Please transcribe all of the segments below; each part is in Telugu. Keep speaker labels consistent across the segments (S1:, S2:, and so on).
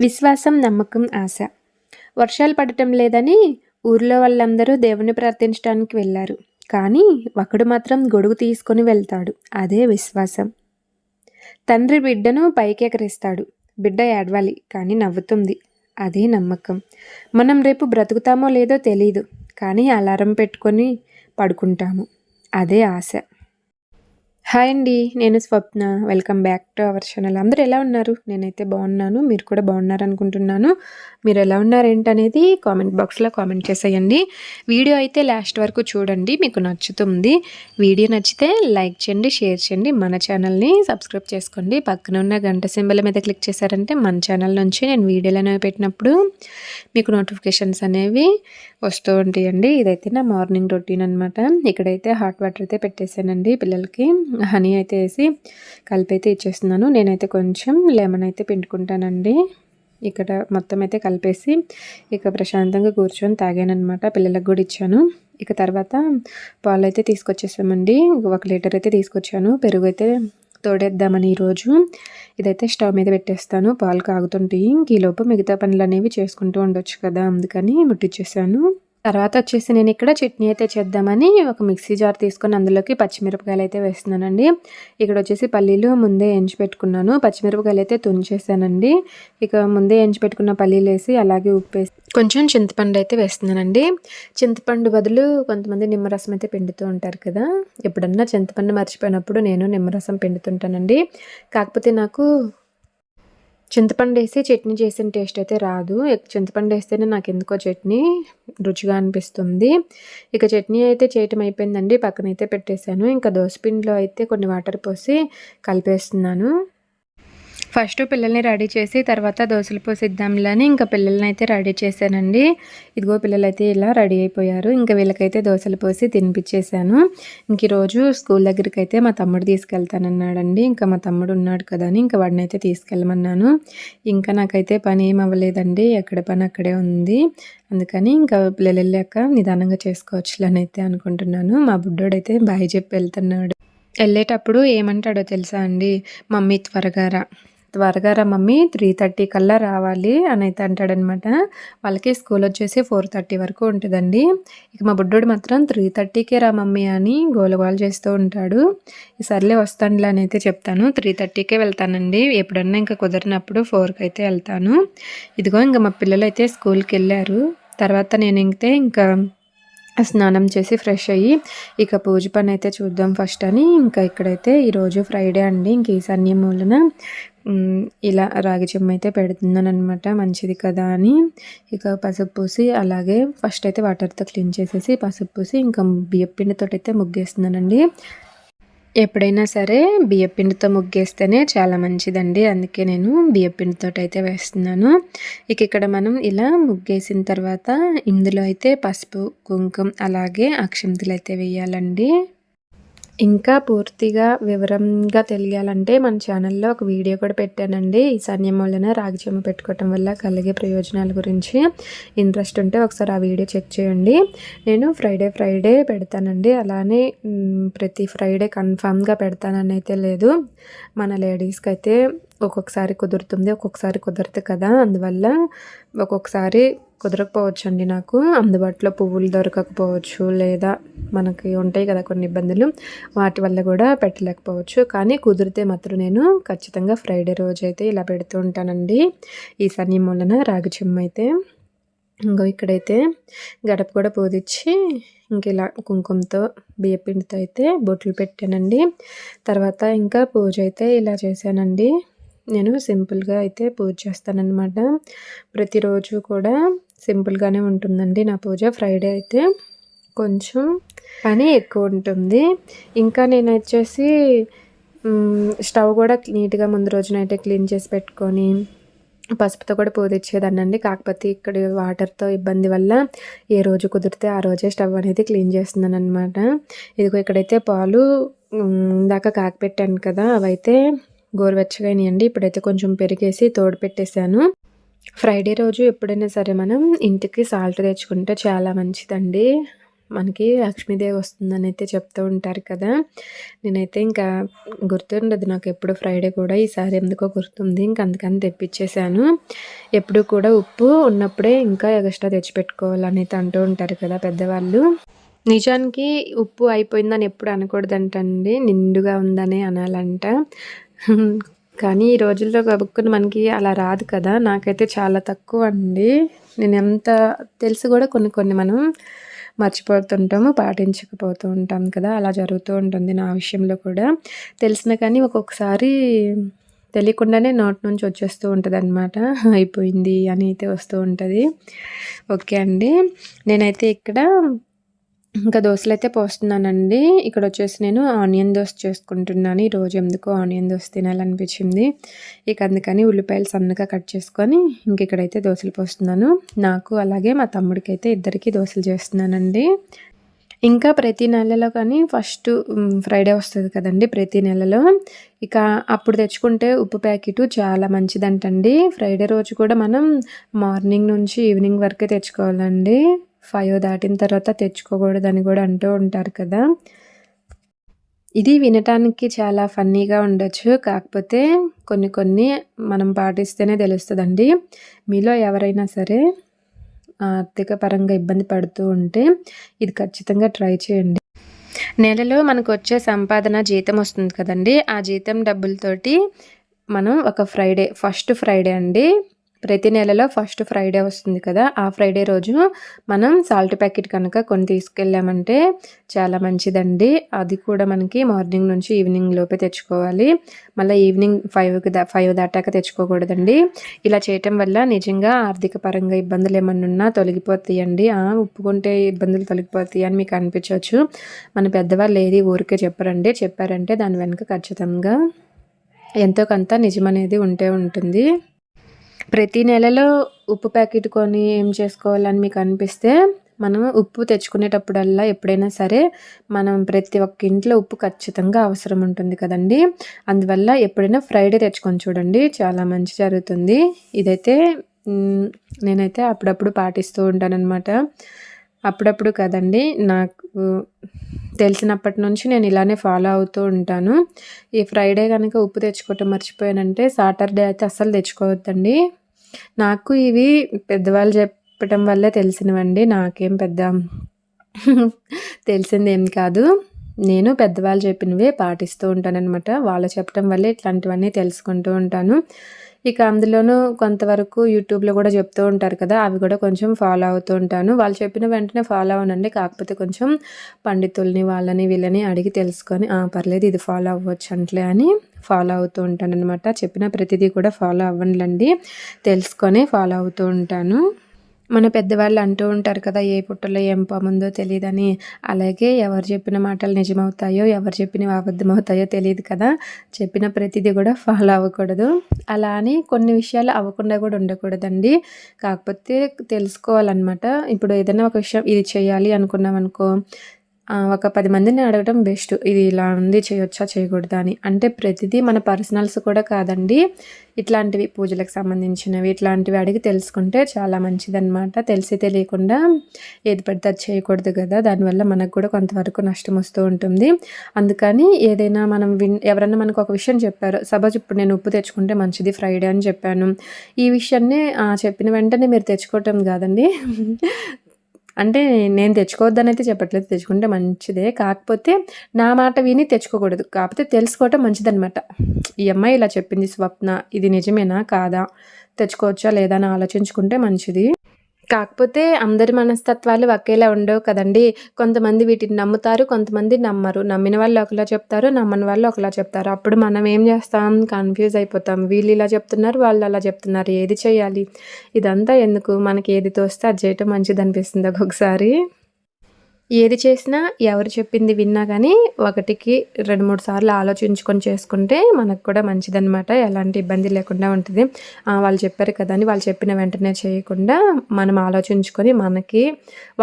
S1: విశ్వాసం నమ్మకం ఆశ. వర్షాలు పడటం లేదని ఊర్లో వాళ్ళందరూ దేవుని ప్రార్థించడానికి వెళ్ళారు. కానీ ఒకడు మాత్రం గొడుగు తీసుకొని వెళ్తాడు. అదే విశ్వాసం. తండ్రి బిడ్డను పైకెకరిస్తాడు బిడ్డ ఏడవాలి కానీ నవ్వుతుంది. అదే నమ్మకం. మనం రేపు బ్రతుకుతామో లేదో తెలియదు కానీ అలారం పెట్టుకొని పడుకుంటాము. అదే ఆశ. హాయ్ అండి నేను Swapna. Welcome back to our channel అందరూ ఎలా ఉన్నారు? నేనైతే బాగున్నాను మీరు కూడా బాగున్నారు అనుకుంటున్నాను మీరు ఎలా ఉన్నారేంటనేది కామెంట్ బాక్స్లో కామెంట్ చేసేయండి. వీడియో అయితే లాస్ట్ వరకు చూడండి మీకు నచ్చుతుంది. వీడియో నచ్చితే లైక్ చేయండి షేర్ చేయండి. మన ఛానల్ని సబ్స్క్రైబ్ చేసుకోండి. పక్కన ఉన్న గంట సింబల్ మీద క్లిక్ చేశారంటే మన ఛానల్ నుంచి నేను వీడియోలు అనేవి పెట్టినప్పుడు మీకు నోటిఫికేషన్స్ అనేవి వస్తూ ఉంటాయండి. ఇదైతే నా మార్నింగ్ రొటీన్ అనమాట ఇక్కడైతే హాట్ వాటర్ అయితే పెట్టేశానండి పిల్లలకి. హనీ అయితే వేసి కలిపైతే ఇచ్చేస్తున్నాను. నేనైతే కొంచెం లెమన్ అయితే పిండుకుంటానండి. ఇక్కడ మొత్తం అయితే కలిపేసి ఇక ప్రశాంతంగా కూర్చొని తాగానమాట పిల్లలకు కూడా ఇచ్చాను. ఇక తర్వాత పాలు అయితే తీసుకొచ్చేసామండి. ఒక లీటర్ అయితే తీసుకొచ్చాను. పెరుగు అయితే తోడేద్దామని ఈరోజు. ఇదైతే స్టవ్ మీద పెట్టేస్తాను. పాలు కాగుతుంటాయి. ఈలోపు మిగతా పనులు అనేవి చేసుకుంటూ ఉండొచ్చు కదా. అందుకని ముట్టించేసాను తర్వాత వచ్చేసి నేను ఇక్కడ చట్నీ అయితే చేద్దామని ఒక మిక్సీ జార్ తీసుకొని అందులోకి పచ్చిమిరపకాయలు అయితే వేస్తున్నానండి. ఇక్కడ వచ్చేసి పల్లీలు ముందే ఎంచి పెట్టుకున్నాను. పచ్చిమిరపకాయలు అయితే తుంచేసానండి. ఇక ముందే ఎంచి పెట్టుకున్న పల్లీలు వేసి అలాగే ఉప్పు వేసి కొంచెం చింతపండు అయితే వేస్తున్నానండి. చింతపండు బదులు కొంతమంది నిమ్మరసం అయితే పిండుతూ ఉంటారు కదా. ఎప్పుడన్నా చింతపండు మర్చిపోయినప్పుడు నేను నిమ్మరసం పిండుతుంటానండి. కాకపోతే నాకు చింతపండు వేసి చట్నీ చేసిన టేస్ట్ అయితే రాదు. చింతపండు వేస్తేనే నాకు ఎందుకో చట్నీ రుచిగా అనిపిస్తుంది. ఇక చట్నీ అయితే చేయటం అయిపోయిందండి. పక్కన అయితే పెట్టేశాను. ఇంకా దోసపిండిలో అయితే కొన్ని వాటర్ పోసి కలిపేస్తున్నాను. ఫస్ట్ పిల్లల్ని రెడీ చేసి తర్వాత దోశలు పోసిద్దాంలని ఇంకా పిల్లల్ని అయితే రెడీ చేశానండి. ఇదిగో పిల్లలు అయితే ఇలా రెడీ అయిపోయారు. ఇంకా వీళ్ళకైతే దోశలు పోసి తినిపించేశాను. ఇంక ఈరోజు స్కూల్ దగ్గరికి అయితే మా తమ్ముడు తీసుకెళ్తానన్నాడండి. ఇంకా మా తమ్ముడు ఉన్నాడు కదా అని ఇంకా వాడిని అయితే తీసుకెళ్ళమన్నాను. ఇంకా నాకైతే పని ఏం అవ్వలేదండి. ఎక్కడ పని అక్కడే ఉంది. అందుకని ఇంకా పిల్లలు వెళ్ళాక నిదానంగా చేసుకోవచ్చులని అయితే అనుకుంటున్నాను. మా బుడ్డోడైతే బాయ్ చెప్పి వెళ్తున్నాడు. వెళ్ళేటప్పుడు ఏమంటాడో తెలుసా అండి? మమ్మీ త్వరగా రా త్వరగా రా మమ్మీ త్రీ థర్టీ కల్లా రావాలి అని అయితే అంటాడనమాట. వాళ్ళకి స్కూల్ వచ్చేసి ఫోర్ థర్టీ వరకు ఉంటుందండి. ఇక మా బుడ్డోడు మాత్రం త్రీ థర్టీకే రా మమ్మీ అని గోలగోలు చేస్తూ ఉంటాడు. సర్లే వస్తానులే అని అయితే చెప్తాను. త్రీ థర్టీకే వెళ్తానండి. ఎప్పుడన్నా ఇంకా కుదిరినప్పుడు ఫోర్కి అయితే వెళ్తాను. ఇదిగో ఇంకా మా పిల్లలు అయితే స్కూల్కి వెళ్ళారు. తర్వాత నేను ఇంతే ఇంకా స్నానం చేసి ఫ్రెష్ అయ్యి ఇక పూజ పని అయితే చూద్దాం ఫస్ట్ అని. ఇంకా ఇక్కడైతే ఈరోజు ఫ్రైడే అండి. ఇంక ఈశాన్యం మూలన ఇలా రాగి చెమ్మ అయితే పెడుతున్నాను అనమాట మంచిది కదా అని. ఇక పసుపు పూసి అలాగే ఫస్ట్ అయితే వాటర్తో క్లీన్ చేసేసి పసుపు పూసి ఇంకా బియ్యపిండితో అయితే ముగ్గేస్తున్నానండి. ఎప్పుడైనా సరే బియ్యపిండితో ముగ్గేస్తేనే చాలా మంచిదండి. అందుకే నేను బియ్యపిండితో అయితే వేస్తున్నాను. ఇక ఇక్కడ మనం ఇలా ముగ్గేసిన తర్వాత ఇందులో అయితే పసుపు కుంకుమ అలాగే అక్షంతులు అయితే వేయాలండి. ఇంకా పూర్తిగా వివరంగా తెలియాలంటే మన ఛానల్లో ఒక వీడియో కూడా పెట్టానండి. ఈశాన్యం వలన రాగి చెమ్మ పెట్టుకోవటం వల్ల కలిగే ప్రయోజనాల గురించి ఇంట్రెస్ట్ ఉంటే ఒకసారి ఆ వీడియో చెక్ చేయండి. నేను ఫ్రైడే ఫ్రైడే పెడతానండి. అలానే ప్రతి ఫ్రైడే కన్ఫామ్గా పెడతానని అయితే లేదు. మన లేడీస్కి అయితే ఒక్కొక్కసారి కుదురుతుంది ఒక్కొక్కసారి కుదరదు కదా. అందువల్ల ఒక్కొక్కసారి కుదరకపోవచ్చు అండి నాకు. అందుబాటులో పువ్వులు దొరకకపోవచ్చు లేదా మనకి ఉంటాయి కదా కొన్ని ఇబ్బందులు వాటి వల్ల కూడా పెట్టలేకపోవచ్చు. కానీ కుదిరితే మాత్రం నేను ఖచ్చితంగా ఫ్రైడే రోజైతే ఇలా పెడుతూ ఉంటానండి. ఈ సన్ని మూలన రాగి చెమ్మ అయితే. ఇంకో ఇక్కడైతే గడప కూడా పూదిచ్చి ఇంక ఇలా కుంకుమతో బియ్యపిండితో అయితే బొట్లు పెట్టానండి. తర్వాత ఇంకా పూజ అయితే ఇలా చేశానండి. నేను సింపుల్గా అయితే పూజ చేస్తానన్నమాట. ప్రతిరోజు కూడా సింపుల్గానే ఉంటుందండి నా పూజ. ఫ్రైడే అయితే కొంచెం పని ఎక్కువ ఉంటుంది. ఇంకా నేను వచ్చేసి స్టవ్ కూడా నీట్గా ముందు రోజునైతే క్లీన్ చేసి పెట్టుకొని పసుపుతో కూడా పూదిచ్చేదాన్నండి కాకపోతే ఇక్కడ వాటర్తో ఇబ్బంది వల్ల ఏ రోజు కుదిరితే ఆ రోజే స్టవ్ అనేది క్లీన్ చేస్తున్నాను అనమాట ఇదిగో ఇక్కడైతే పాలు ఇందాక కాకపెట్టాను కదా అవైతే గోరువెచ్చగానియండి. ఇప్పుడైతే కొంచెం పెరిగేసి తోడు పెట్టేశాను. ఫ్రైడే రోజు ఎప్పుడైనా సరే మనం ఇంటికి సాల్ట్ తెచ్చుకుంటే చాలా మంచిదండి. మనకి లక్ష్మీదేవి వస్తుందని అయితే చెప్తూ ఉంటారు కదా. నేనైతే ఇంకా గుర్తుండదు నాకు ఎప్పుడు ఫ్రైడే కూడా ఈసారి ఎందుకో గుర్తుంది. ఇంక అందుకని తెప్పించేశాను. ఎప్పుడు కూడా ఉప్పు ఉన్నప్పుడే ఇంకా ఎక్స్ట్రా తెచ్చిపెట్టుకోవాలని అయితే అంటూ ఉంటారు కదా పెద్దవాళ్ళు. నిజానికి ఉప్పు అయిపోయిందని ఎప్పుడు అనకూడదంటండి. నిండుగా ఉందని అనాలంట. కానీ ఈ రోజుల్లో గబుక్కుని మనకి అలా రాదు కదా. నాకైతే చాలా తక్కువ అండి. నేను ఎంత తెలిసి కూడా కొన్ని కొన్ని మనం మర్చిపోతుంటాము పాటించకపోతూ ఉంటాం కదా. అలా జరుగుతూ ఉంటుంది నా విషయంలో కూడా. తెలిసిన కానీ ఒక్కొక్కసారి తెలియకుండానే నోట్ నుంచి వచ్చేస్తూ ఉంటుంది అనమాట అయిపోయింది అని అయితే వస్తూ ఉంటుంది. ఓకే అండి. నేనైతే ఇక్కడ ఇంకా దోశలు అయితే పోస్తున్నానండి. ఇక్కడ వచ్చేసి నేను ఆనియన్ దోశ చేసుకుంటున్నాను. ఈరోజు ఎందుకో ఆనియన్ దోశ తినాలనిపించింది. ఇక అందుకని ఉల్లిపాయలు సన్నగా కట్ చేసుకొని ఇంక ఇక్కడైతే దోశలు పోస్తున్నాను. నాకు అలాగే మా తమ్ముడికి అయితే ఇద్దరికి దోశలు చేస్తున్నానండి. ఇంకా ప్రతి నెలలో కానీ ఫస్ట్ ఫ్రైడే వస్తుంది కదండి ప్రతి నెలలో. ఇక అప్పుడు తెచ్చుకుంటే ఉప్పు ప్యాకెట్ చాలా మంచిదంటండి. ఫ్రైడే రోజు కూడా మనం మార్నింగ్ నుంచి ఈవినింగ్ వరకే తెచ్చుకోవాలండి. ఫైవ్ దాటిన తర్వాత తెచ్చుకోకూడదని కూడా అంటూ ఉంటారు కదా. ఇది వినటానికి చాలా ఫన్నీగా ఉండొచ్చు. కాకపోతే కొన్ని కొన్ని మనం పాటిస్తేనే తెలుస్తుందండి. మీలో ఎవరైనా సరే ఆర్థిక పరంగా ఇబ్బంది పడుతూ ఉంటే ఇది ఖచ్చితంగా ట్రై చేయండి. నెలలో మనకు వచ్చే సంపాదన జీతం వస్తుంది కదండి. ఆ జీతం డబ్బులతోటి మనం ఒక ఫ్రైడే ఫస్ట్ ఫ్రైడే అండి. ప్రతి నెలలో ఫస్ట్ ఫ్రైడే వస్తుంది కదా ఆ ఫ్రైడే రోజు మనం సాల్ట్ ప్యాకెట్ కనుక కొన్ని తీసుకెళ్ళామంటే చాలా మంచిదండి. అది కూడా మనకి మార్నింగ్ నుంచి ఈవినింగ్ లోపే తెచ్చుకోవాలి. మళ్ళీ ఈవినింగ్ ఫైవ్కి దా ఫైవ్ దాటాక తెచ్చుకోకూడదండి. ఇలా చేయటం వల్ల నిజంగా ఆర్థిక పరంగా ఇబ్బందులు ఏమన్నా ఉన్నా తొలగిపోతాయండి. ఒప్పుకుంటే ఇబ్బందులు తొలగిపోతాయి అని మీకు అనిపించవచ్చు. మన పెద్దవాళ్ళు ఏది ఊరికే చెప్పరండి. చెప్పారంటే దాని వెనుక ఖచ్చితంగా ఎంతో కొంత నిజమనేది ఉంటే ఉంటుంది. ప్రతి నెలలో ఉప్పు ప్యాకెట్ కొని ఏం చేసుకోవాలని మీకు అనిపిస్తే మనం ఉప్పు తెచ్చుకునేటప్పుడల్లా ఎప్పుడైనా సరే మనం ప్రతి ఒక్క ఇంట్లో ఉప్పు ఖచ్చితంగా అవసరం ఉంటుంది కదండి. అందువల్ల ఎప్పుడైనా ఫ్రైడే తెచ్చుకొని చూడండి. చాలా మంచి జరుగుతుంది. ఇదైతే నేనైతే అప్పుడప్పుడు పాటిస్తూ ఉంటానన్నమాట. అప్పుడప్పుడు కదండి నాకు తెలిసినప్పటి నుంచి నేను ఇలానే ఫాలో అవుతూ ఉంటాను. ఈ ఫ్రైడే కనుక ఉప్పు తెచ్చుకోవటం మర్చిపోయానంటే సాటర్డే అయితే అస్సలు తెచ్చుకోవద్దండి. నాకు ఇవి పెద్దవాళ్ళు చెప్పటం వల్లే తెలిసినవండి. నాకేం పెద్ద తెలిసింది ఏం కాదు. నేను పెద్దవాళ్ళు చెప్పినవే పాటిస్తూ ఉంటానన్నమాట. వాళ్ళు చెప్పడం వల్లే ఇట్లాంటివన్నీ తెలుసుకుంటూ ఉంటాను. ఇక అందులోనూ కొంతవరకు యూట్యూబ్లో కూడా చెప్తూ ఉంటారు కదా అవి కూడా కొంచెం ఫాలో అవుతూ ఉంటాను. వాళ్ళు చెప్పిన వెంటనే ఫాలో అవునండి కాకపోతే కొంచెం పండితుల్ని వాళ్ళని వీళ్ళని అడిగి తెలుసుకొని పర్లేదు ఇది ఫాలో అవ్వచ్చు అంట్లే అని ఫాలో అవుతూ ఉంటాను అనమాట చెప్పిన ప్రతిదీ కూడా ఫాలో అవ్వండి తెలుసుకొని ఫాలో అవుతూ ఉంటాను. మన పెద్దవాళ్ళు అంటూ ఉంటారు కదా ఏ పుట్టలో ఏం పాముందో తెలియదని అలాగే ఎవరు చెప్పిన మాటలు నిజమవుతాయో ఎవరు చెప్పినవి అబద్ధమవుతాయో తెలియదు కదా. చెప్పిన ప్రతిదీ కూడా ఫాలో అవ్వకూడదు. అలా అని కొన్ని విషయాలు అవ్వకుండా కూడా ఉండకూడదండి. కాకపోతే తెలుసుకోవాలన్నమాట. ఇప్పుడు ఏదైనా ఒక విషయం ఇది చేయాలి అనుకున్నాం అనుకో ఒక పది మందిని అడగడం బెస్ట్. ఇది ఇలా ఉంది చేయొచ్చా చేయకూడదా అని. అంటే ప్రతిదీ మన పర్సనల్స్ కూడా కాదండి. ఇట్లాంటివి పూజలకు సంబంధించినవి ఇట్లాంటివి అడిగి తెలుసుకుంటే చాలా మంచిదన్నమాట. తెలిసి తెలియకుండా ఏది పడితే అది చేయకూడదు కదా. దానివల్ల మనకు కూడా కొంతవరకు నష్టం వస్తూ ఉంటుంది. అందుకని ఏదైనా మనం విన్ ఎవరన్నా మనకు ఒక విషయం చెప్పారు సపోజ్ ఇప్పుడు నేను ఉప్పు తెచ్చుకుంటే మంచిది ఫ్రైడే అని చెప్పాను. ఈ విషయాన్ని చెప్పిన వెంటనే మీరు తెచ్చుకోవటం కాదండి. అంటే నేను తెచ్చుకోవద్దని అయితే చెప్పట్లేదు. తెచ్చుకుంటే మంచిదే. కాకపోతే నా మాట విని తెచ్చుకోకూడదు. కాకపోతే తెలుసుకోవటం మంచిదనమాట ఈ అమ్మాయి ఇలా చెప్పింది స్వప్న. ఇది నిజమేనా? కాదా? తెచ్చుకోవచ్చా? లేదా? అని ఆలోచించుకుంటే మంచిది. కాకపోతే అందరి మనస్తత్వాలు ఒకేలా ఉండవు కదండి. కొంతమంది వీటిని నమ్ముతారు కొంతమంది నమ్మరు. నమ్మిన వాళ్ళు ఒకలా చెప్తారు నమ్మని వాళ్ళు ఒకలా చెప్తారు. అప్పుడు మనం ఏం చేస్తాం? కన్ఫ్యూజ్ అయిపోతాం. వీళ్ళు ఇలా చెప్తున్నారు వాళ్ళు అలా చెప్తున్నారు. ఏది చేయాలి? ఇదంతా ఎందుకు? మనకి ఏది తోస్తే అది చేయటం మంచిది అనిపిస్తుంది ఒక్కొక్కసారి? ఏది చేసినా ఎవరు చెప్పింది విన్నా కానీ ఒకటికి రెండు మూడు సార్లు ఆలోచించుకొని చేసుకుంటే మనకు కూడా మంచిదన్నమాట. ఎలాంటి ఇబ్బంది లేకుండా ఉంటుంది. వాళ్ళు చెప్పారు కదా అని వాళ్ళు చెప్పిన వెంటనే చేయకుండా మనం ఆలోచించుకొని మనకి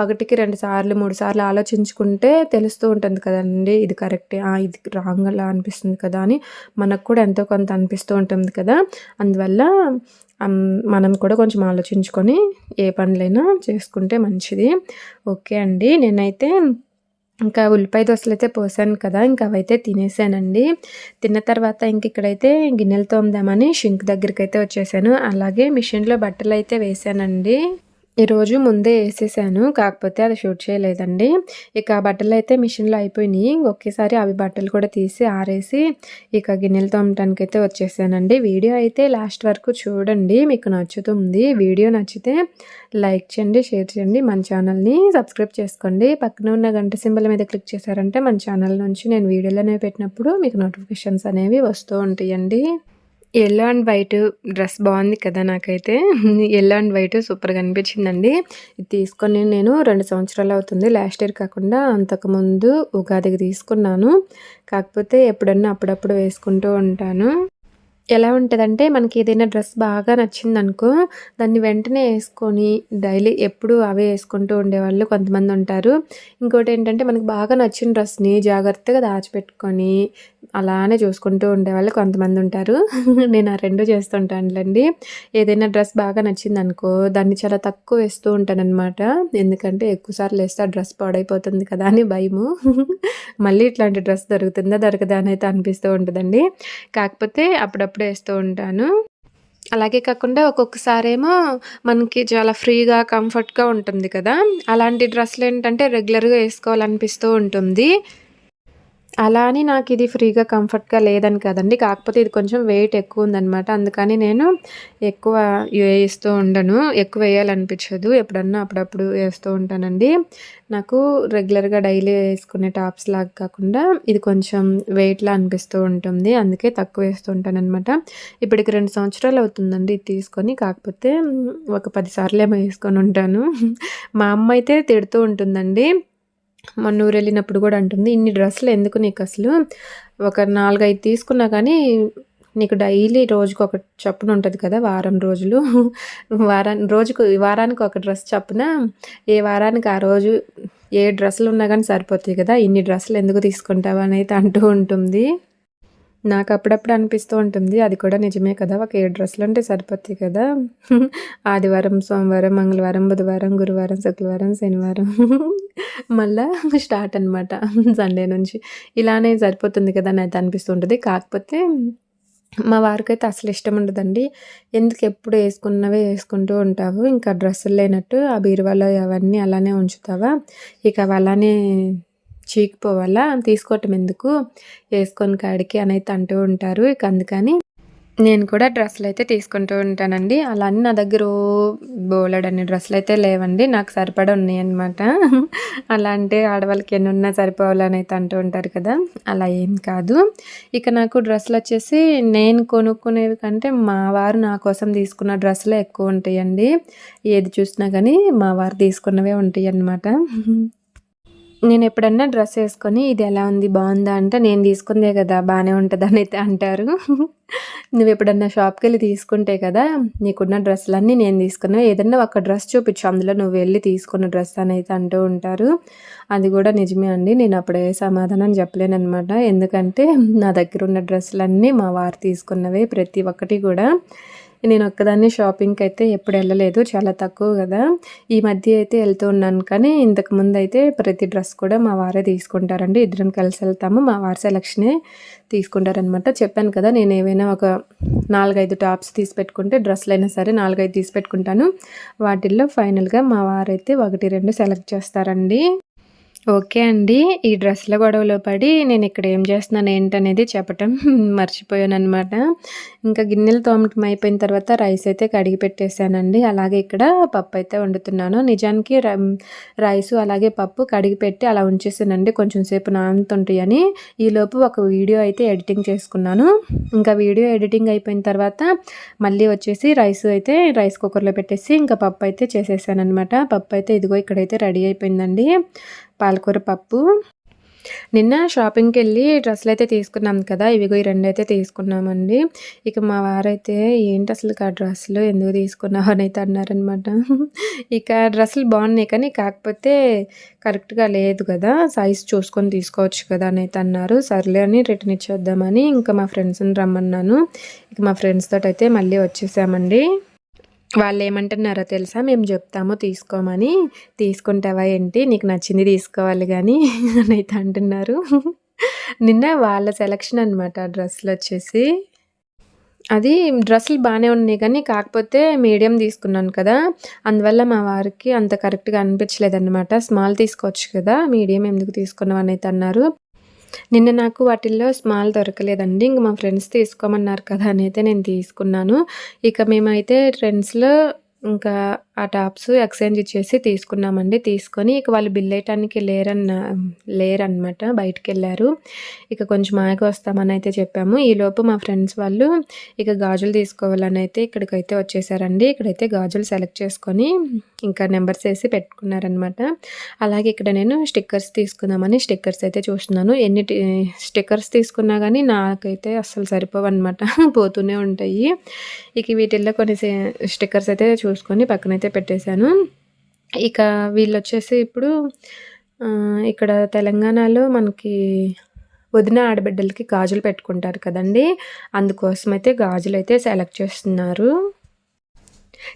S1: ఒకటికి రెండు సార్లు మూడు సార్లు ఆలోచించుకుంటే తెలుస్తూ ఉంటుంది కదండి. ఇది కరెక్టే ఇది రాంగ్ అలా అనిపిస్తుంది కదా అని మనకు కూడా ఎంతో కొంత అనిపిస్తూ ఉంటుంది కదా. అందువల్ల మనం కూడా కొంచెం ఆలోచించుకొని ఏ పనులైనా చేసుకుంటే మంచిది. ఓకే అండి. నేనైతే ఇంకా ఉల్లిపాయ దోశలు అయితే పోసాను కదా ఇంకా అవైతే తినేసానండి. తిన్న తర్వాత ఇంక ఇక్కడైతే గిన్నెలు తోముదామని షింక్ దగ్గరికి అయితే వచ్చేసాను. అలాగే మిషన్లో బట్టలు అయితే వేసానండి. ఈరోజు ముందే వేసేసాను కాకపోతే అది షూట్ చేయలేదండి. ఇక ఆ బట్టలు అయితే మిషన్లో అయిపోయినాయి. ఒకేసారి అవి బట్టలు కూడా తీసి ఆరేసి ఇక గిన్నెలు తోమటానికి అయితే వచ్చేసానండి. వీడియో అయితే లాస్ట్ వరకు చూడండి మీకు నచ్చుతుంది. వీడియో నచ్చితే లైక్ చేయండి షేర్ చేయండి. మన ఛానల్ని సబ్స్క్రైబ్ చేసుకోండి. పక్కన ఉన్న గంట సింబల్ మీద క్లిక్ చేశారంటే మన ఛానల్ నుంచి నేను వీడియోలు అనేవి పెట్టినప్పుడు మీకు నోటిఫికేషన్స్ అనేవి వస్తూ ఉంటాయండి. ఎల్లో అండ్ వైట్ డ్రెస్ బాగుంది కదా నాకైతే. ఎల్లో అండ్ వైట్ సూపర్గా అనిపించిందండి. ఇది తీసుకొని నేను రెండు సంవత్సరాలు అవుతుంది. లాస్ట్ ఇయర్ కాకుండా అంతకుముందు ఉగాదికి తీసుకున్నాను. కాకపోతే ఎప్పుడన్నా అప్పుడప్పుడు వేసుకుంటూ ఉంటాను. ఎలా ఉంటుందంటే మనకి ఏదైనా డ్రెస్ బాగా నచ్చిందనుకో దాన్ని వెంటనే వేసుకొని డైలీ ఎప్పుడు అవే వేసుకుంటూ ఉండేవాళ్ళు కొంతమంది ఉంటారు. ఇంకోటి ఏంటంటే మనకి బాగా నచ్చిన డ్రెస్ని జాగ్రత్తగా దాచిపెట్టుకొని అలానే చూసుకుంటూ ఉండేవాళ్ళు కొంతమంది ఉంటారు. నేను ఆ రెండు చేస్తుంటానులేండి. ఏదైనా డ్రెస్ బాగా నచ్చింది అనుకో దాన్ని చాలా తక్కువ వేస్తూ ఉంటానన్నమాట. ఎందుకంటే ఎక్కువసార్లు వేస్తే ఆ డ్రెస్ పాడైపోతుంది కదా అని భయము. మళ్ళీ ఇట్లాంటి డ్రెస్ దొరుకుతుందా దొరకదా అని అయితే అనిపిస్తూ ఉంటుందండి. కాకపోతే అప్పుడప్పుడు వేస్తూ ఉంటాను. అలాగే కాకుండా ఒక్కొక్కసారేమో మనకి చాలా ఫ్రీగా కంఫర్ట్గా ఉంటుంది కదా. అలాంటి డ్రెస్సులు ఏంటంటే రెగ్యులర్గా వేసుకోవాలనిపిస్తూ ఉంటుంది. అలా అని నాకు ఇది ఫ్రీగా కంఫర్ట్గా లేదని కదండి. కాకపోతే ఇది కొంచెం వెయిట్ ఎక్కువ ఉందనమాట అందుకని నేను ఎక్కువ వేస్తూ ఉండను. ఎక్కువ వేయాలనిపించదు. ఎప్పుడన్నా అప్పుడప్పుడు వేస్తూ ఉంటానండి. నాకు రెగ్యులర్గా డైలీ వేసుకునే టాప్స్ లాగా కాకుండా ఇది కొంచెం వెయిట్లా అనిపిస్తూ ఉంటుంది. అందుకే తక్కువ వేస్తూ ఉంటానన్నమాట. ఇప్పటికి రెండు సంవత్సరాలు అవుతుందండి ఇది తీసుకొని. కాకపోతే ఒక పది సార్లు ఏమో వేసుకొని ఉంటాను. మా అమ్మ అయితే తిడుతూ ఉంటుందండి. మొన్న ఊరు వెళ్ళినప్పుడు కూడా అంటుంది ఇన్ని డ్రెస్సులు ఎందుకు నీకు అసలు? ఒక నాలుగైదు తీసుకున్నా కానీ నీకు డైలీ రోజుకు ఒక చప్పున ఉంటుంది కదా వారం రోజులు. వారాన్ని రోజుకు వారానికి ఒక డ్రెస్ చప్పున ఏ వారానికి ఆ రోజు ఏ డ్రెస్సులు ఉన్నా కానీ సరిపోతాయి కదా ఇన్ని డ్రెస్సులు ఎందుకు తీసుకుంటావు? అని అయితే అంటూ ఉంటుంది. నాకు అప్పుడప్పుడు అనిపిస్తూ ఉంటుంది. అది కూడా నిజమే కదా. ఒక ఏడు డ్రెస్సులు అంటే సరిపోతాయి కదా. ఆదివారం సోమవారం మంగళవారం బుధవారం గురువారం శుక్రవారం శనివారం. మళ్ళా స్టార్ట్ అనమాట సండే నుంచి. ఇలానే సరిపోతుంది కదా అని అయితే అనిపిస్తుంటుంది కాకపోతే మా వారికైతే అసలు ఇష్టం ఉండదండి. ఎందుకు ఎప్పుడు వేసుకున్నవే వేసుకుంటూ ఉంటావు. ఇంకా డ్రెస్సులు లేనట్టు ఆ బీరువాలో అవన్నీ అలానే ఉంచుతావా? ఇక అవి అలానే చీకిపోవాలా? తీసుకోవటం ఎందుకు? వేసుకొని కాడికి అని అయితే అంటూ ఉంటారు. ఇక అందుకని నేను కూడా డ్రెస్సులు అయితే తీసుకుంటూ ఉంటానండి. అలా అని నా దగ్గర బోలెడన్ని డ్రెస్సులు అయితే లేవండి. నాకు సరిపడా ఉన్నాయన్నమాట. అలా అంటే ఆడవాళ్ళకి ఎన్ని ఉన్నా సరిపోవాలని అయితే అంటూ ఉంటారు కదా. అలా ఏం కాదు. ఇక నాకు డ్రెస్సులు వచ్చేసి నేను కొనుక్కునేవి కంటే మా వారు నా కోసం తీసుకున్న డ్రెస్సులే ఎక్కువ ఉంటాయండి. ఏది చూసినా కానీ మా వారు తీసుకున్నవే ఉంటాయి అన్నమాట నేను ఎప్పుడన్నా డ్రెస్ వేసుకొని ఇది ఎలా ఉంది బాగుందా అంటే నేను తీసుకుందే కదా బాగానే ఉంటుందని అయితే అంటారు. నువ్వు ఎప్పుడన్నా షాప్కి వెళ్ళి తీసుకుంటే కదా నీకున్న డ్రెస్సులన్నీ నేను తీసుకున్నా. ఏదన్నా ఒక డ్రెస్ చూపించు అందులో నువ్వు వెళ్ళి తీసుకున్న డ్రెస్ అని అయితే అంటూ ఉంటారు. అది కూడా నిజమే అండి. నేను అప్పుడే సమాధానం చెప్పలేను అనమాట ఎందుకంటే నా దగ్గర ఉన్న డ్రెస్సులన్నీ మా వారు తీసుకున్నవే ప్రతి ఒక్కటి కూడా. నేను ఒక్కదాన్ని షాపింగ్కి అయితే ఎప్పుడు వెళ్ళలేదు చాలా తక్కువ కదా. ఈ మధ్య అయితే వెళ్తూ ఉన్నాను కానీ ఇంతకు ముందు అయితే ప్రతి డ్రెస్ కూడా మా వారే తీసుకుంటారండి. ఇద్దరం కలిసి వెళ్తాము మా వారి సెలక్షనే తీసుకుంటారనమాట చెప్పాను కదా నేను ఏవైనా ఒక నాలుగైదు టాప్స్ తీసి పెట్టుకుంటే డ్రెస్సులు అయినా సరే నాలుగైదు తీసి పెట్టుకుంటాను. వాటిల్లో ఫైనల్గా మా వారైతే ఒకటి రెండు సెలెక్ట్ చేస్తారండి. ఓకే అండి. ఈ డ్రెస్‌ల గొడవలో పడి నేను ఇక్కడ ఏం చేస్తున్నాను ఏంటనేది చెప్పటం మర్చిపోయాననమాట. ఇంకా గిన్నెలు తోమటం అయిపోయిన తర్వాత రైస్ అయితే కడిగి పెట్టేశానండి అలాగే ఇక్కడ పప్పు అయితే వండుతున్నాను. నిజానికి రైస్ అలాగే పప్పు కడిగి పెట్టి అలా ఉంచేసానండి కొంచెం సేపు నానుతుంటాయని. ఈలోపు ఒక వీడియో అయితే ఎడిటింగ్ చేసుకున్నాను. ఇంకా వీడియో ఎడిటింగ్ అయిపోయిన తర్వాత మళ్ళీ వచ్చేసి రైస్ అయితే రైస్ కుక్కర్‌లో పెట్టేసి ఇంకా పప్పు అయితే చేసేసానమాట పప్పు అయితే ఇదిగో ఇక్కడైతే రెడీ అయిపోయిందండి. పాలకూర పప్పు. నిన్న షాపింగ్కి వెళ్ళి డ్రెస్సులు అయితే తీసుకున్నాం కదా ఇవిగో ఈ రెండు అయితే తీసుకున్నామండి. ఇక మా వారైతే ఏంటి అసలు ఆ డ్రెస్సులు? ఎందుకు తీసుకున్నావు? అని అయితే అన్నారనమాట ఇక డ్రెస్సులు బాగున్నాయి కానీ కాకపోతే కరెక్ట్గా లేదు కదా సైజ్ చూసుకొని తీసుకోవచ్చు కదా అని అయితే అన్నారు. సర్లే అని రిటర్న్ ఇచ్చేద్దామని ఇంకా మా ఫ్రెండ్స్ని రమ్మన్నాను. ఇక మా ఫ్రెండ్స్ తోటి అయితే మళ్ళీ వచ్చేసామండి. వాళ్ళు ఏమంటున్నారో తెలుసా? మేము చెప్తాము తీసుకోమని. తీసుకుంటావా ఏంటి? నీకు నచ్చింది తీసుకోవాలి కానీ అని అయితే అంటున్నారు. నిన్న వాళ్ళ సెలక్షన్ అనమాట డ్రెస్సులు వచ్చేసి. అది డ్రెస్సులు బాగానే ఉన్నాయి కానీ కాకపోతే మీడియం తీసుకున్నాను కదా. అందువల్ల మా వారికి అంత కరెక్ట్గా అనిపించలేదన్నమాట. స్మాల్ తీసుకోవచ్చు కదా. మీడియం ఎందుకు తీసుకున్నాం అని అయితే అన్నారు నిన్న నాకు వాటిల్లో స్మాల్ దొరకలేదండి. ఇంక మా ఫ్రెండ్స్ తీసుకోమన్నారు కదా అని అయితే నేను తీసుకున్నాను. ఇక మేమైతే ట్రెండ్స్లో ఇంకా ఆ టాప్స్ ఎక్స్చేంజ్ ఇచ్చేసి తీసుకున్నామండి. తీసుకొని ఇక వాళ్ళు బిల్ వేయటానికి లేరన్న లేరనమాట బయటికి వెళ్ళారు ఇక కొంచెం ఆగి వస్తామని అయితే చెప్పాము. ఈలోపు మా ఫ్రెండ్స్ వాళ్ళు ఇక గాజులు తీసుకోవాలని అయితే ఇక్కడికైతే వచ్చేసారండి. ఇక్కడైతే గాజులు సెలెక్ట్ చేసుకొని ఇంకా నెంబర్స్ వేసి పెట్టుకున్నారనమాట అలాగే ఇక్కడ నేను స్టిక్కర్స్ తీసుకుందామని స్టిక్కర్స్ అయితే చూస్తున్నాను. ఎన్ని స్టిక్కర్స్ తీసుకున్నా కానీ నాకైతే అస్సలు సరిపోవన్నమాట. పోతూనే ఉంటాయి. ఇక వీటిల్లో కొన్ని స్టిక్కర్స్ అయితే చూసుకొని పక్కన అయితే పెట్టేశాను. ఇక వీళ్ళు వచ్చేసి ఇప్పుడు ఇక్కడ తెలంగాణలో మనకి వదిన ఆడబిడ్డలకి గాజులు పెట్టుకుంటారు కదండి. అందుకోసం అయితే గాజులు అయితే సెలెక్ట్ చేస్తున్నారు.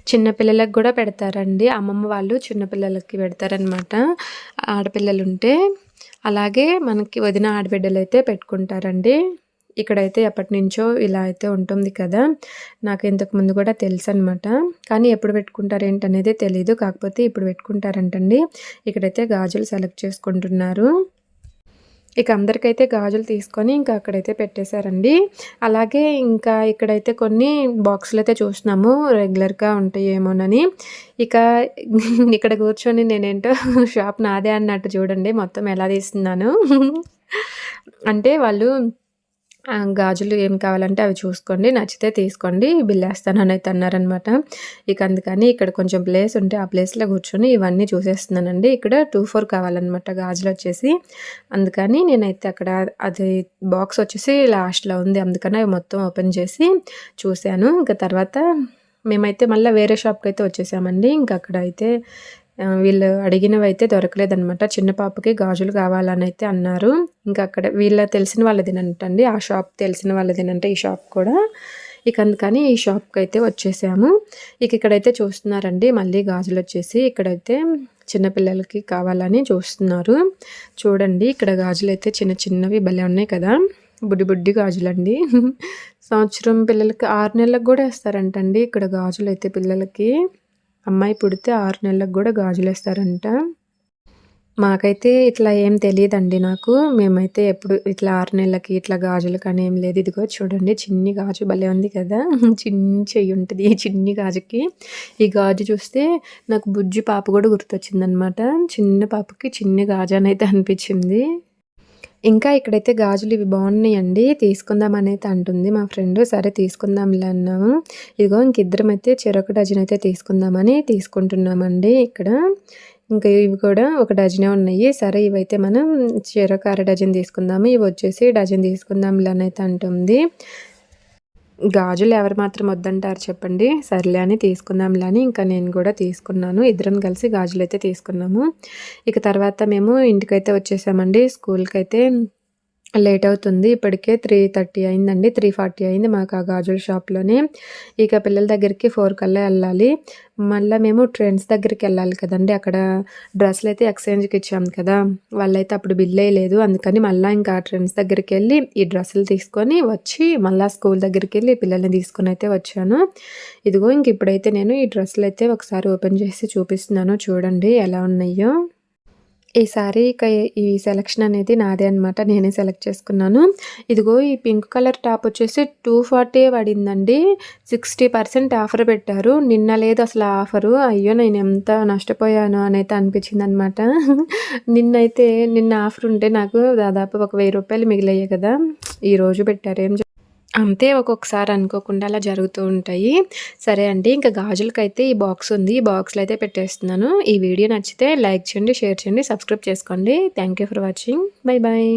S1: చిన్నపిల్లలకు కూడా పెడతారండి. అమ్మమ్మ వాళ్ళు చిన్నపిల్లలకి పెడతారనమాట ఆడపిల్లలు ఉంటే అలాగే మనకి వదిన ఆడబిడ్డలు అయితే పెట్టుకుంటారండి. ఇక్కడైతే ఎప్పటి నుంచో ఇలా అయితే ఉంటుంది కదా. నాకు ఇంతకు ముందు కూడా తెలుసు అనమాట కానీ ఎప్పుడు పెట్టుకుంటారు ఏంటనేది తెలియదు కాకపోతే ఇప్పుడు పెట్టుకుంటారంటండి. ఇక్కడైతే గాజులు సెలెక్ట్ చేసుకుంటున్నారు. ఇక అందరికైతే గాజులు తీసుకొని ఇంకా అక్కడైతే పెట్టేశారండి. అలాగే ఇంకా ఇక్కడైతే కొన్ని బాక్సులు అయితే చూస్తున్నాము. రెగ్యులర్గా ఉంటాయేమోనని. ఇక ఇక్కడ కూర్చొని నేనేంటో షాప్ నాదే అన్నట్టు చూడండి. మొత్తం ఎలా తీస్తున్నాను. అంటే వాళ్ళు గాజులు ఏం కావాలంటే అవి చూసుకోండి. నచ్చితే తీసుకోండి. బిల్ అని అయితే అన్నారనమాట ఇక అందుకని ఇక్కడ కొంచెం ప్లేస్ ఉంటే ఆ ప్లేస్లో కూర్చొని ఇవన్నీ చూసేస్తున్నానండి. ఇక్కడ టూ ఫోర్ కావాలన్నమాట గాజులు వచ్చేసి. అందుకని నేనైతే అక్కడ అది బాక్స్ వచ్చేసి లాస్ట్లో ఉంది. అందుకని అవి మొత్తం ఓపెన్ చేసి చూశాను. ఇంకా తర్వాత మేమైతే మళ్ళీ వేరే షాప్కి అయితే వచ్చేసామండి. ఇంకా అక్కడ అయితే వీళ్ళు అడిగినవి అయితే దొరకలేదనమాట చిన్న పాపకి గాజులు కావాలని అయితే అన్నారు. ఇంకా అక్కడ వీళ్ళ తెలిసిన వాళ్ళదేనంటండి. ఆ షాప్ తెలిసిన వాళ్ళదేనంటే ఈ షాప్ కూడా. ఇక అందుకని ఈ షాప్కి అయితే వచ్చేసాము. ఇక ఇక్కడైతే చూస్తున్నారండి. మళ్ళీ గాజులు వచ్చేసి ఇక్కడైతే చిన్నపిల్లలకి కావాలని చూస్తున్నారు. చూడండి ఇక్కడ గాజులు అయితే చిన్న చిన్నవి భలే ఉన్నాయి కదా. బుడ్డి బుడ్డి గాజులండి. సంవత్సరం పిల్లలకి ఆరు నెలలకు కూడా వేస్తారంటండి ఇక్కడ గాజులు అయితే పిల్లలకి. అమ్మాయి పుడితే ఆరు నెలలకు కూడా గాజులు వేస్తారంట మాకైతే ఇట్లా ఏం తెలియదండి నాకు. మేమైతే ఎప్పుడు ఇట్లా ఆరు నెలలకి ఇట్లా గాజులు కానీ ఏం లేదు. ఇదిగో చూడండి చిన్ని గాజు భలే ఉంది కదా. చిన్ని చెయ్యి ఉంటుంది ఈ చిన్ని గాజుకి. ఈ గాజు చూస్తే నాకు బుజ్జి పాప కూడా గుర్తొచ్చిందనమాట. చిన్న పాపకి చిన్ని గాజు అని అయితే అనిపించింది. ఇంకా ఇక్కడైతే గాజులు ఇవి బాగున్నాయండి తీసుకుందాం అయితే అంటుంది మా ఫ్రెండ్. సరే తీసుకుందాంలే అన్నాము. ఇదిగో ఇంకిద్దరం అయితే చెరొక డజన్ అయితే తీసుకుందామని తీసుకుంటున్నామండి ఇక్కడ. ఇంకా ఇవి కూడా ఒక డజనే ఉన్నాయి. సరే ఇవైతే మనం చెరొక అర డజన్ తీసుకుందాము ఇవి వచ్చేసి డజన్ తీసుకుందాంలే అని అయితే అంటుంది. గాజులు ఎవరు మాత్రం వద్దంటారు చెప్పండి. సర్లే అని తీసుకుందాంలే అని ఇంకా నేను కూడా తీసుకున్నాను. ఇద్దరం కలిసి గాజులు అయితే తీసుకున్నాము. ఇక తర్వాత మేము ఇంటికైతే వచ్చేసామండి. స్కూల్కి అయితే లేట్ అవుతుంది. ఇప్పటికే త్రీ థర్టీ అయిందండి. త్రీ ఫార్టీ అయింది మాకు ఆ గాజుల షాప్లోనే ఇక పిల్లల దగ్గరికి ఫోర్ కల్లా వెళ్ళాలి. మళ్ళీ మేము ట్రెండ్స్ దగ్గరికి వెళ్ళాలి కదండి. అక్కడ డ్రెస్సులు అయితే ఎక్స్చేంజ్కి ఇచ్చాము కదా. వాళ్ళైతే అప్పుడు బిల్ వేయలేదు అందుకని మళ్ళీ ఇంకా ట్రెండ్స్ దగ్గరికి వెళ్ళి ఈ డ్రెస్సులు తీసుకొని వచ్చి మళ్ళీ స్కూల్ దగ్గరికి వెళ్ళి పిల్లల్ని తీసుకొని అయితే వచ్చాను. ఇదిగో ఇంక ఇప్పుడైతే నేను ఈ డ్రెస్సులు అయితే ఒకసారి ఓపెన్ చేసి చూపిస్తున్నాను. చూడండి ఎలా ఉన్నాయో. ఈసారి ఇక ఈ సెలక్షన్ అనేది నాదే అనమాట నేనే సెలెక్ట్ చేసుకున్నాను. ఇదిగో ఈ పింక్ కలర్ టాప్ వచ్చేసి టూ ఫార్టీ పడిందండి. సిక్స్టీ పర్సెంట్ ఆఫర్ పెట్టారు. నిన్న లేదు అసలు ఆఫరు అయ్యో నేను ఎంత నష్టపోయాను అని అయితే అనిపించింది అనమాట నిన్నైతే నిన్న ఆఫర్ ఉంటే నాకు దాదాపు ఒక వెయ్యి రూపాయలు మిగిలయ్యాయి కదా. ఈరోజు పెట్టారు. ఏం అంతే ఒక్కొక్కసారి అనుకోకుండా అలా జరుగుతూ ఉంటాయి. సరే అండి ఇంకా గాజులకైతే ఈ బాక్స్ ఉంది. ఈ బాక్స్లో అయితే పెట్టేస్తున్నాను. ఈ వీడియో నచ్చితే లైక్ చేయండి షేర్ చేయండి సబ్స్క్రైబ్ చేసుకోండి. Thank you for watching. Bye bye